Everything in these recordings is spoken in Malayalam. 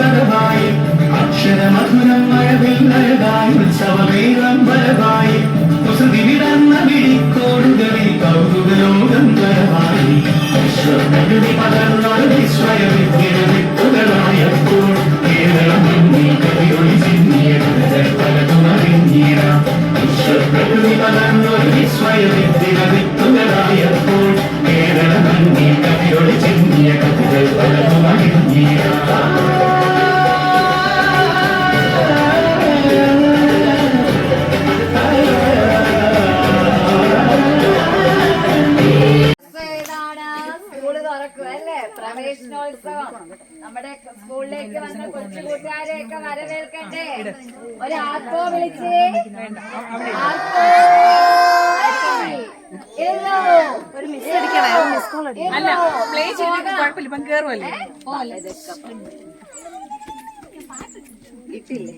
വരവായി. അക്ഷരമധുരം മധുരം ഉത്സവമേളം വരവായി. കുസൃതി വിടർന്ന പിടിക്കോടുകളിൽ വരവായി. വിശ്വപ്രകൃതി പകർന്നൊരു പ്രവേശനോത്സവം നമ്മുടെ സ്കൂളിലേക്ക് വന്ന കൊച്ചു കൂട്ടുകാരെയൊക്കെ വരവേൽക്കട്ടെ? ഒരു ആർക്കോ വിളിച്ച്? ആർക്കോ ഇല്ലോ. ഇല്ലോ. അല്ല പ്ലേ ചെയ്തിട്ട് കുഴപ്പമില്ല ഇപ്പം കേറുമല്ലേ ഇട്ടില്ലേ?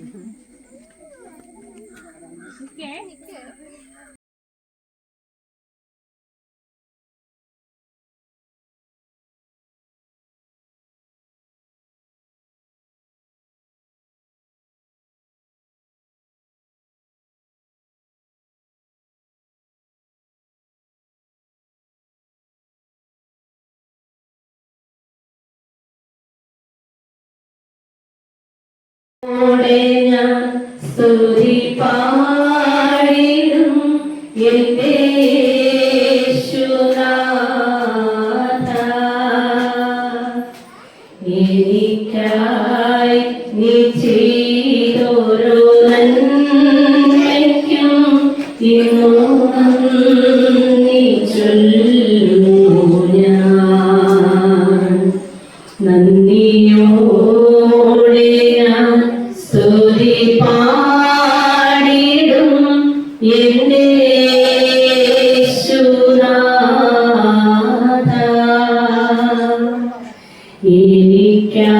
ഞാൻ നീ ചൊല്ലുന്നു ഞാൻ. നന്ദിയോടെ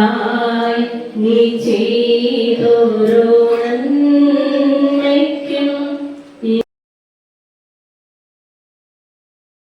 എനിക്കായി നീ ചെയ്തോരോ